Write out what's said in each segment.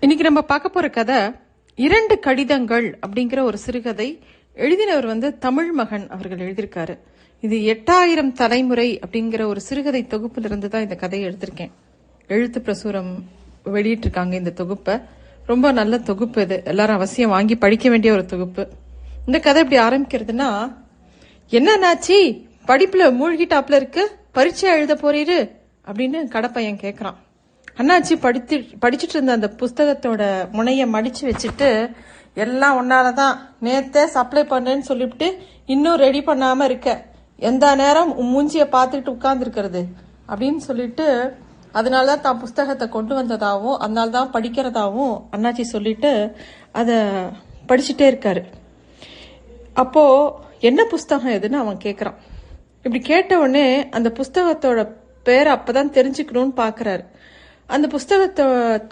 இன்னைக்கு நம்ம பார்க்க போற கதை இரண்டு கடிதங்கள் அப்படிங்கிற ஒரு சிறுகதை எழுதினவர் வந்து தமிழ் மகன் அவர்கள் எழுதியிருக்காரு. இது எட்டாயிரம் தலைமுறை அப்படிங்கிற ஒரு சிறுகதை தொகுப்பிலிருந்து தான் இந்த கதையை எழுதியிருக்கேன் எழுத்து பிரசுரம் வெளியிட்டிருக்காங்க இந்த தொகுப்பை. ரொம்ப நல்ல தொகுப்பு இது. எல்லாரும் அவசியம் வாங்கி படிக்க வேண்டிய ஒரு தொகுப்பு. இந்த கதை இப்படி ஆரம்பிக்கிறதுனா என்னன்னாச்சி நாச்சி படிப்புல மூழ்கிட்டாப்ல இருக்கு பரீட்சை எழுத போறீரு? அப்படின்னு கடப்பையன் கேக்குறான். அண்ணாச்சி படித்து படிச்சுட்டு இருந்த அந்த புஸ்தகத்தோட முனையை மடிச்சு வச்சுட்டு எல்லாம் உன்னால தான் நேத்தே சப்ளை பண்ணேன்னு சொல்லிவிட்டு இன்னும் ரெடி பண்ணாம இருக்க. எந்த நேரம் மூஞ்சியை பார்த்துட்டு உட்கார்ந்துருக்கிறது? அப்படின்னு சொல்லிட்டு அதனால தான் தான் புஸ்தகத்தை கொண்டு வந்ததாகவும் அதனால தான் படிக்கிறதாவும் அண்ணாச்சி சொல்லிட்டு அதை படிச்சுட்டே இருக்காரு. அப்போ என்ன புஸ்தகம் எதுன்னு அவன் கேட்குறான் இப்படி கேட்ட உடனே அந்த புஸ்தகத்தோட பேரை அப்பதான் தெரிஞ்சுக்கணும்னு பார்க்குறாரு அந்த புஸ்தகத்தை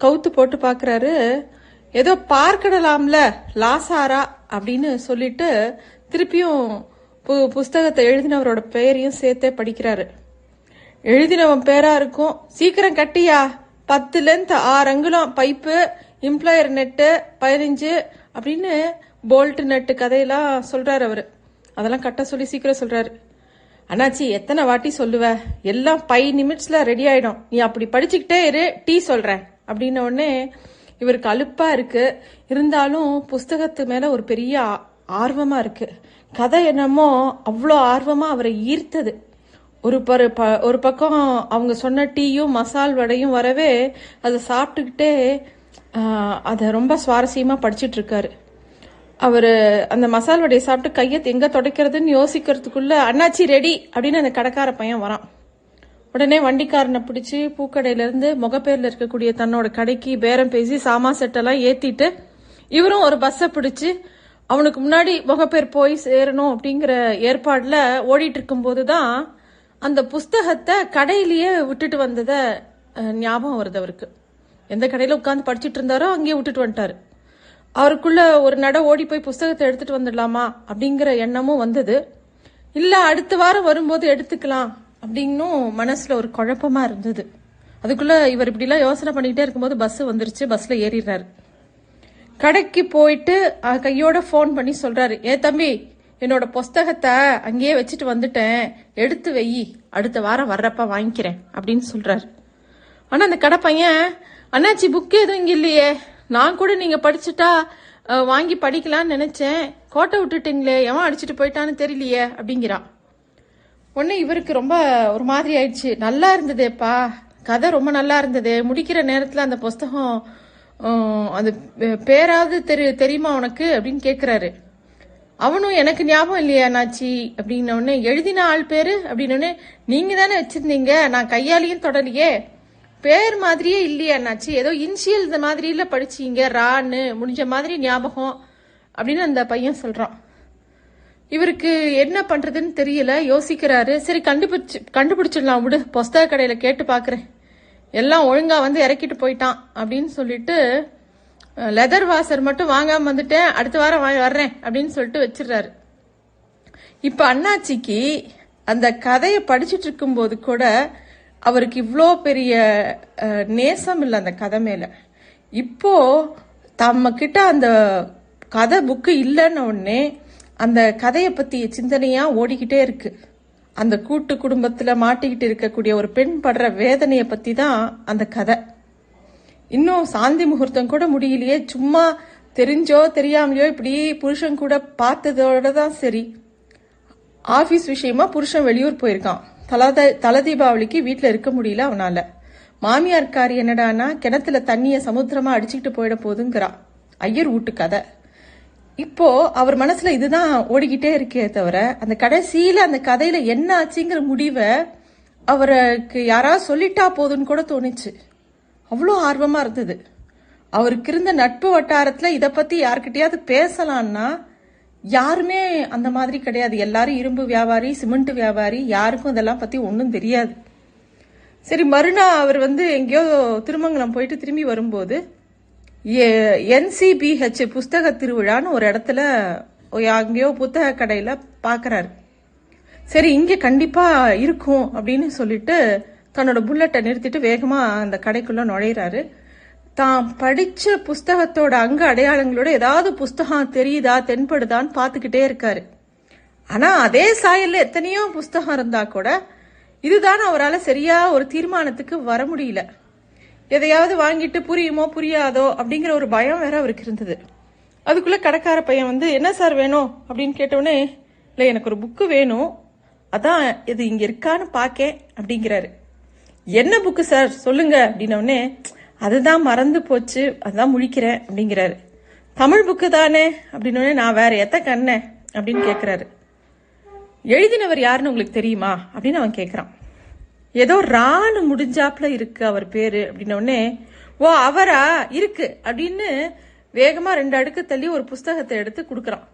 கவுத்து போட்டு பார்க்குறாரு ஏதோ பார்க்கிடலாம்ல லாசாரா அப்படின்னு சொல்லிட்டு திருப்பியும் பு- புஸ்தகத்தை எழுதினவரோட பெயரையும் சேர்த்தே படிக்கிறாரு. எழுதினவன் பேரா இருக்கும் சீக்கிரம் கட்டியா? பத்து லென்த் ஆறு அங்குலம் பைப்பு இம்ப்ளாயர் நெட்டு பதினஞ்சு அப்படின்னு போல்ட் நெட்டு கதையெல்லாம் சொல்றாரு அவரு. அதெல்லாம் கட்ட சொல்லி சீக்கிரம் சொல்றாரு. அண்ணாச்சி எத்தனை வாட்டி சொல்லுவ? எல்லாம் ஃபைவ் நிமிட்ஸ்ல ரெடி ஆயிடும். நீ அப்படி படிச்சுக்கிட்டே இரு டீ சொல்றேன். அப்படின்ன உடனே இவருக்கு அலுப்பா இருக்கு. இருந்தாலும் புஸ்தகத்து மேல ஒரு பெரிய ஆர்வமா இருக்கு. கதை என்னமோ அவ்வளோ ஆர்வமா அவரை ஈர்த்தது. ஒரு பரு ப- ஒரு பக்கம் அவங்க சொன்ன டீயும் மசால் வடையும் வரவே அதை சாப்பிட்டுக்கிட்டே அதை ரொம்ப சுவாரஸ்யமா படிச்சிட்டு இருக்காரு. அவர் அந்த மசால் வடையை சாப்பிட்டு கையை எங்க துடைக்கிறதுன்னு யோசிக்கிறதுக்குள்ள அண்ணாச்சி ரெடி அப்படின்னு அந்த கடைக்கார பையன் வரான். உடனே வண்டிக்காரனை பிடிச்சி பூக்கடையிலேருந்து முகப்பேரில் முகப்பேர்ல இருக்கக்கூடிய தன்னோட கடைக்கு பேரம் பேசி சாமா செட்டெல்லாம் ஏத்திட்டு இவரும் ஒரு பஸ்ஸை பிடிச்சி அவனுக்கு முன்னாடி முகப்பேர் போய் சேரணும் அப்படிங்கிற ஏற்பாடுல ஓடிட்டு இருக்கும்போது தான் அந்த புஸ்தகத்தை கடையிலேயே விட்டுட்டு வந்ததை ஞாபகம் வருது அவருக்கு. எந்த கடையில உட்காந்து படிச்சிட்டு இருந்தாரோ அங்கேயே விட்டுட்டு வந்துட்டாரு. அவருக்குள்ள ஒரு நட ஓடி போய் புஸ்தகத்தை எடுத்துட்டு வந்துடலாமா அப்படிங்கிற எண்ணமும் வந்தது. இல்ல அடுத்த வாரம் வரும்போது எடுத்துக்கலாம் அப்படின்னும் மனசுல ஒரு குழப்பமா இருந்தது. அதுக்குள்ள இவர் இப்படிலாம் யோசனை பண்ணிக்கிட்டே இருக்கும்போது பஸ் வந்துருச்சு. பஸ்ல ஏறிடுறாரு. கடைக்கு போயிட்டு கையோட ஃபோன் பண்ணி சொல்றாரு. ஏ தம்பி என்னோட புஸ்தகத்தை அங்கேயே வச்சுட்டு வந்துட்டேன். எடுத்து வெயி. அடுத்த வாரம் வர்றப்ப வாங்கிக்கிறேன். அப்படின்னு சொல்றாரு. ஆனா அந்த கடை பையன் அண்ணாச்சி புக் எதுவும் இங்க இல்லையே. நான் கூட நீங்க படிச்சுட்டா வாங்கி படிக்கலாம்னு நினைச்சேன். கோட்டை விட்டுட்டீங்களே எவன் அடிச்சிட்டு போயிட்டான்னு தெரியலையே அப்படிங்கிறான் உடனே இவருக்கு ரொம்ப ஒரு மாதிரி ஆயிடுச்சு. நல்லா இருந்ததேப்பா. கதை ரொம்ப நல்லா இருந்தது. முடிக்கிற நேரத்தில் அந்த புஸ்தகம் அந்த அது பேராவது தெரி தெரியுமா உனக்கு? அப்படின்னு கேட்குறாரு அவனும் எனக்கு ஞாபகம் இல்லையா நாச்சி அப்படின்ன உடனே எழுதின ஆள் பேரு? அப்படின்னோடனே நீங்கள் நீங்க தானே வச்சிருந்தீங்க. நான் கையாலையும் தொடலையே. பேர் மாதிரியே இல்லையா அண்ணாச்சி. ஏதோ இன்ஷியல் இந்த மாதிரில படிச்சீங்க ரான்னு முடிஞ்ச மாதிரி ஞாபகம் அப்படின்னு அந்த பையன் சொல்றான். இவருக்கு என்ன பண்றதுன்னு தெரியல யோசிக்கிறாரு. சரி கண்டுபிடிச்சு கண்டுபிடிச்சிடலாம் விடு. புஸ்தக கடையில கேட்டு பாக்குறேன். எல்லாம் ஒழுங்கா வந்து இறக்கிட்டு போயிட்டான் அப்படின்னு சொல்லிட்டு லெதர் வாசர் மட்டும் வாங்காம வந்துட்டேன் அடுத்த வாரம் வாங்கி வர்றேன் அப்படின்னு சொல்லிட்டு வச்சிடுறாரு. இப்ப அண்ணாச்சிக்கு அந்த கதையை படிச்சுட்டு இருக்கும்போது கூட அவருக்கு இவ்வளோ பெரிய நேசம் இல்லை அந்த கதை மேலே. இப்போ தம்மக்கிட்ட அந்த கதை புக்கு இல்லைன்ன உடனே அந்த கதையை பற்றிய சிந்தனையாக ஓடிக்கிட்டே இருக்கு. அந்த கூட்டு குடும்பத்தில் மாட்டிக்கிட்டு இருக்கக்கூடிய ஒரு பெண் படுற வேதனையை பற்றி தான் அந்த கதை. இன்னும் சாந்தி முகூர்த்தம் கூட முடியலையே. சும்மா தெரிஞ்சோ தெரியாமலையோ இப்படி புருஷன் கூட பார்த்ததோட தான் சரி. ஆஃபீஸ் விஷயமா புருஷன் வெளியூர் போயிருக்கான். தலத தல தீபாவளிக்கு வீட்டில் இருக்க முடியல அவனால. மாமியார்காரி என்னடானா கிணத்துல தண்ணிய சமுத்திரமா அடிச்சுக்கிட்டு போயிட போதுங்கிறா. ஐயர் வீட்டு கதை. இப்போ அவர் மனசுல இதுதான் ஓடிக்கிட்டே இருக்கே தவிர அந்த கடைசியில அந்த கதையில என்ன ஆச்சுங்கிற முடிவை அவருக்கு யாராவது சொல்லிட்டா போதுன்னு கூட தோணுச்சு. அவ்வளோ ஆர்வமா இருந்தது. அவருக்கு இருந்த நட்பு வட்டாரத்துல இதை பத்தி யார்கிட்டயாவது பேசலான்னா யாருமே அந்த மாதிரி கிடையாது. எல்லாரும் இரும்பு வியாபாரி சிமெண்ட் வியாபாரி யாருக்கும் இதெல்லாம் பத்தி ஒன்றும் தெரியாது. சரி மறுநாள் அவர் வந்து எங்கேயோ திருமங்கலம் போயிட்டு திரும்பி வரும்போது என்சிபிஹெச் புஸ்தக திருவிழான்னு ஒரு இடத்துல அங்கேயோ புத்தக கடையில் பார்க்குறாரு சரி இங்கே கண்டிப்பாக இருக்கும் அப்படின்னு சொல்லிட்டு தன்னோட புல்லட்டை நிறுத்திட்டு வேகமாக அந்த கடைக்குள்ளே நுழையிறாரு. தான் படிச்ச புஸ்தகத்தோட அங்க அடையாளங்களோட ஏதாவது புஸ்தகம் தெரியுதா தென்படுதான்னு பார்த்துக்கிட்டே இருக்காரு. ஆனா அதே சாயல்ல எத்தனையோ புஸ்தகம் இருந்தா கூட இதுதான் அவரால் சரியா ஒரு தீர்மானத்துக்கு வர முடியல. எதையாவது வாங்கிட்டு புரியுமோ புரியாதோ அப்படிங்கிற ஒரு பயம் வேற அவருக்கு இருந்தது. அதுக்குள்ள கடைக்கார பையன் வந்து என்ன சார் வேணும்? அப்படின்னு கேட்டவுடனே இல்லை எனக்கு ஒரு புக்கு வேணும். அதான் இது இங்க இருக்கான்னு பார்க்கேன் அப்படிங்கிறாரு. என்ன புக்கு சார்? சொல்லுங்க. அப்படின்னவுடனே அதுதான் மறந்து போச்சு அதான் முழிக்கிறேன் அப்படிங்கிறாரு. தமிழ் புக்கு தானே அப்படின்னு நான் வேற எத்த கண்ணே அப்படின்னு கேட்குறாரு எழுதினவர் யாருன்னு உங்களுக்கு தெரியுமா அப்படின்னு அவன் கேட்குறான் ஏதோ ராணு முடிஞ்சாப்ல இருக்கு அவர் பேரு அப்படின்ன ஓ அவரா? இருக்கு. அப்படின்னு வேகமா ரெண்டு அடுக்கு தள்ளி ஒரு புஸ்தகத்தை எடுத்து கொடுக்குறான்.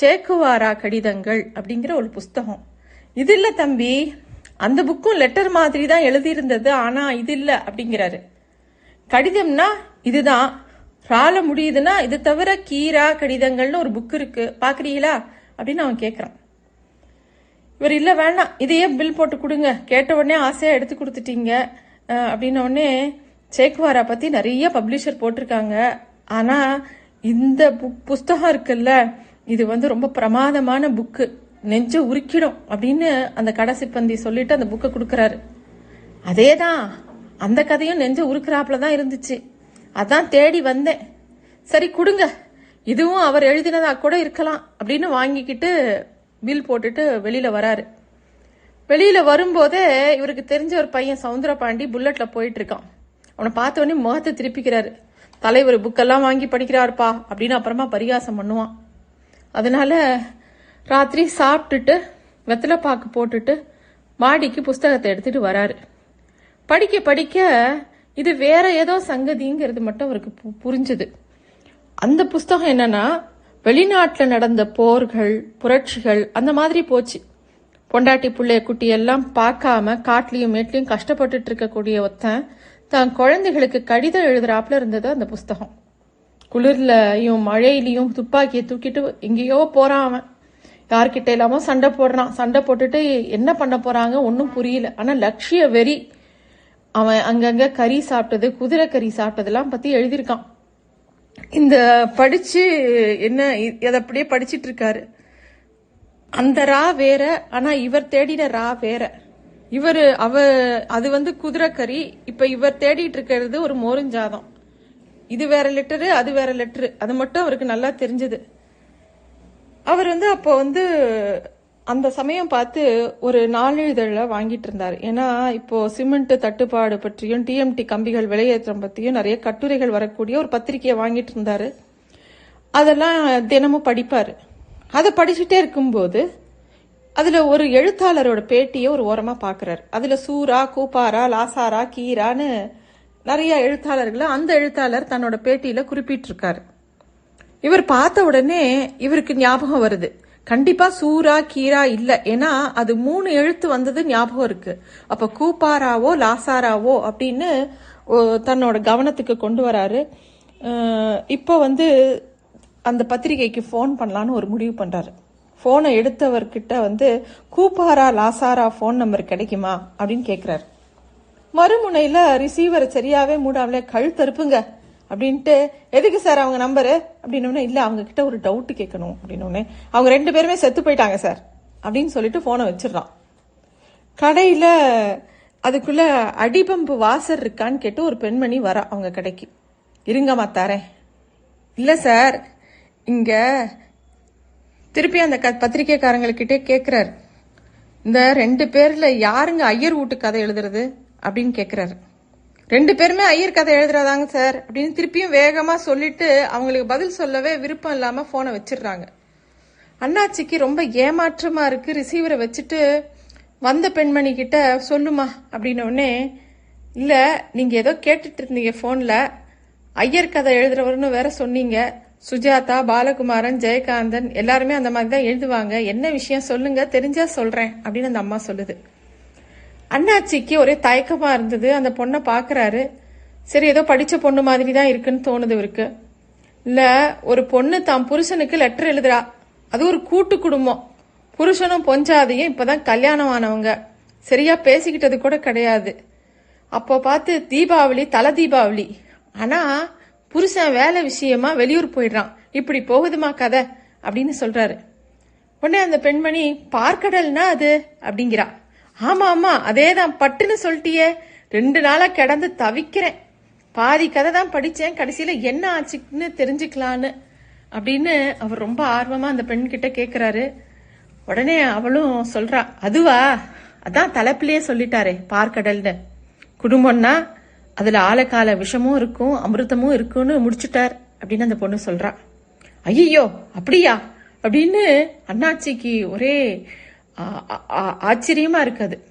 சேக்குவாரா கடிதங்கள்? அப்படிங்கிற ஒரு புஸ்தகம். இது இல்ல தம்பி அந்த புக்கும் லெட்டர் மாதிரி தான் எழுதியிருந்தது ஆனா இது இல்ல அப்படிங்கிறாரு. கடிதம்னா இதுதான். ரால முடியுதுன்னா இது தவிர கீரா கடிதங்கள்னு ஒரு புக் இருக்கு. பாக்குறீங்களா அப்படின்னு அவன் கேட்கறான் இவர் இல்லை வேண்டாம். இதையே பில் போட்டு கொடுங்க. கேட்ட உடனே ஆசையாக எடுத்து கொடுத்துட்டீங்க. அஹ், அப்படின்ன உடனே சேக்குவாரா பற்றி நிறைய பப்ளிஷர் போட்டிருக்காங்க. ஆனால் இந்த புக் புஸ்தகம் இருக்குல்ல இது வந்து ரொம்ப பிரமாதமான புக்கு நெஞ்ச உருக்கிடும் அப்படின்னு அந்த கடைசி பந்தி சொல்லிட்டு அந்த புக்கை கொடுக்குறாரு. அதே தான் அந்த கதையும் நெஞ்ச உருக்குறாப்புல தான் இருந்துச்சு. அதான் தேடி வந்தேன். சரி கொடுங்க. இதுவும் அவர் எழுதினதா கூட இருக்கலாம் அப்படின்னு வாங்கிக்கிட்டு பில் போட்டுட்டு வெளியில வராரு. வெளியில வரும்போதே இவருக்கு தெரிஞ்ச ஒரு பையன் சவுந்தரபாண்டி புல்லட்ல போயிட்டு இருக்கான் அவனை பார்த்தோடனே முகத்தை திருப்பிக்கிறாரு. தலைவர் புக்கெல்லாம் வாங்கி படிக்கிறாருப்பா அப்படின்னு அப்புறமா பரிகாசம் பண்ணுவான். அதனால ராத்திரி சாப்பிட்டுட்டு வெத்தலை பாக்கு போட்டுட்டு மாடிக்கு புஸ்தகத்தை எடுத்துட்டு வராரு. படிக்க படிக்க இது வேற ஏதோ சங்கதிங்கிறது மட்டும் அவருக்கு பு- புரிஞ்சுது. அந்த புஸ்தகம் என்னன்னா வெளிநாட்டில் நடந்த போர்கள் புரட்சிகள் அந்த மாதிரி போச்சு. பொண்டாட்டி பிள்ளைய குட்டி எல்லாம் பார்க்காம காட்டிலையும் மேட்லையும் கஷ்டப்பட்டுட்டு இருக்கக்கூடிய ஒருத்தன் தான் குழந்தைகளுக்கு கடிதம் எழுதுறாப்புல இருந்தது அந்த புஸ்தகம். குளிர்லையும் மழையிலையும் துப்பாக்கியை தூக்கிட்டு எங்கேயோ போறான் அவன். யார்கிட்ட இல்லாம சண்டை போடுறான். சண்டை போட்டுட்டு என்ன பண்ண போறாங்க? ஒன்றும் புரியல. ஆனால் லட்சிய வெறி அவன் அங்கங்க கறி சாப்பிட்டது குதிரை கறி சாப்பிட்டதெல்லாம் பத்தி எழுதியிருக்கான். இந்த படிச்சு என்ன அதை இத அப்படியே படிச்சிட்டு இருக்காரு. அந்த ரா வேற ஆனா இவர் தேடின ரா வேற. இவர் அவ அது வந்து குதிரை கறி இப்ப இவர் தேடிட்டு இருக்கிறது ஒரு மோருஞ்சாதம் இது வேற லெட்டரு அது வேற லெட்டரு. அது மட்டும் அவருக்கு நல்லா தெரிஞ்சது. அவர் வந்து அப்போ வந்து அந்த சமயம் பார்த்து ஒரு நாளிதழில் வாங்கிட்டு இருந்தார். ஏன்னா இப்போ சிமெண்ட் தட்டுப்பாடு பற்றியும் டிஎம்டி கம்பிகள் விலையேற்றம் பற்றியும் நிறைய கட்டுரைகள் வரக்கூடிய ஒரு பத்திரிக்கையை வாங்கிட்டு இருந்தாரு. அதெல்லாம் தினமும் படிப்பார். அதை படிச்சுட்டே இருக்கும்போது அதில் ஒரு எழுத்தாளரோட பேட்டியை ஒரு ஓரமாக பார்க்குறாரு அதில் சூரா கூப்பாரா லாசாரா கீரான்னு நிறைய எழுத்தாளர்களை அந்த எழுத்தாளர் தன்னோட பேட்டியில் குறிப்பிட்டிருக்காரு. இவர் பார்த்த உடனே இவருக்கு ஞாபகம் வருது. கண்டிப்பா சூரா கீரா இல்ல. ஏன்னா அது மூணு எழுத்து வந்தது ஞாபகம் இருக்கு. அப்ப கூப்பாராவோ லாசாராவோ அப்படின்னு தன்னோட கவனத்துக்கு கொண்டு வராரு. இப்போ வந்து அந்த பத்திரிகைக்கு ஃபோன் பண்ணலான்னு ஒரு முடிவு பண்றாரு. ஃபோனை எடுத்தவர்கிட்ட வந்து கூப்பாரா லாசாரா ஃபோன் நம்பர் கிடைக்குமா? அப்படின்னு கேட்குறாரு மறுமுனையில் ரிசீவரை சரியாகவே மூடாமலே கழுத்தறுப்புங்க. அப்படின்ட்டு எதுக்கு சார் அவங்க நம்பரு அப்படின்னோடனே இல்லை அவங்க கிட்ட ஒரு டவுட்டு கேட்கணும். அப்படின்னோடனே அவங்க ரெண்டு பேருமே செத்து போயிட்டாங்க சார். அப்படின்னு சொல்லிட்டு ஃபோனை வச்சிடறான். கடையில் அதுக்குள்ள அடிபம்பு வாசர் இருக்கான்னு கேட்டு ஒரு பெண்மணி வர அவங்க கடைக்கு. இருங்கம்மா தரேன். இல்லை சார். இங்கே திருப்பி அந்த க பத்திரிகைக்காரங்கக்கிட்டே கேட்குறாரு இந்த ரெண்டு பேரில் யாருங்க ஐயர் வீட்டு கதை எழுதுறது? அப்படின்னு கேட்குறாரு ரெண்டு பேருமே ஐயர் கதை எழுதுறதாங்க சார் அப்படின்னு திருப்பியும் வேகமாக சொல்லிட்டு அவங்களுக்கு பதில் சொல்லவே விருப்பம் இல்லாமல் ஃபோனை வச்சிடுறாங்க. அண்ணாச்சிக்கு ரொம்ப ஏமாற்றமாக இருக்குது ரிசீவரை வச்சுட்டு வந்த பெண்மணி கிட்ட சொல்லுமா அப்படின்னோடனே இல்லை நீங்கள் ஏதோ கேட்டுட்டு இருந்தீங்க ஃபோனில் ஐயர் கதை எழுதுறவர்னு வேற சொன்னீங்க. சுஜாதா பாலகுமாரன் ஜெயகாந்தன் எல்லாருமே அந்த மாதிரி தான் எழுதுவாங்க. என்ன விஷயம் சொல்லுங்க தெரிஞ்சா சொல்கிறேன் அப்படின்னு அந்த அம்மா சொல்லுது. அண்ணாச்சிக்கு ஒரே தயக்கமா இருந்தது. அந்த பொண்ணை பாக்குறாரு சரி ஏதோ படிச்ச பொண்ணு மாதிரி தான் இருக்குன்னு தோணுது இவருக்கு. இல்ல ஒரு பொண்ணு தான் புருஷனுக்கு லெட்டர் எழுதுறா. அது ஒரு கூட்டு குடும்பம். புருஷனும் பொஞ்சாதையும் இப்பதான் கல்யாணம் ஆனவங்க சரியா பேசிக்கிட்டது கூட கிடையாது. அப்போ பார்த்து தீபாவளி தலை தீபாவளி. ஆனா புருஷன் வேலை விஷயமா வெளியூர் போயிடுறான். இப்படி போகுதுமா கதை? அப்படின்னு சொல்றாரு. உடனே அந்த பெண்மணி பார்க்கடல்னா அது? அப்படிங்கிறா. ஆமா ஆமா அதேதான் பட்டுன்னு சொல்லிட்டியே. ரெண்டு நாளா கிடந்து தவிக்கிறேன். பாதி கதை தான் படிச்சேன். கடைசியில என்ன ஆச்சுன்னு தெரிஞ்சுக்கலான்னு அப்படின்னு அவர் ரொம்ப ஆர்வமா அந்த பெண் கிட்ட கேக்குறாரு. உடனே அவளும் சொல்றா அதுவா? அதான் தலைப்பிலேயே சொல்லிட்டாரே பார்க்கடல்னு. குடும்பம்னா அதுல ஆழக்கால விஷமும் இருக்கும் அமிர்தமும் இருக்கும்னு முடிச்சுட்டார் அப்படின்னு அந்த பொண்ணு சொல்றா. ஐயோ அப்படியா? அப்படின்னு அண்ணாச்சிக்கு ஒரே ஆச்சரியமா இருக்காது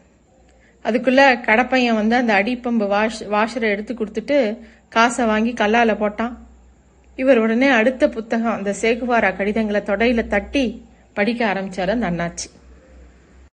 அதுக்குள்ள கடப்பையன் வந்து அந்த அடிப்பம்பு வாஷ் வாஷரை எடுத்து கொடுத்துட்டு காசை வாங்கி கல்லால போட்டான். இவர் உடனே அடுத்த புத்தகம் அந்த சேகுவாரா கடிதங்களை தொடையில தட்டி படிக்க ஆரம்பிச்சாரு அந்த அண்ணாச்சி.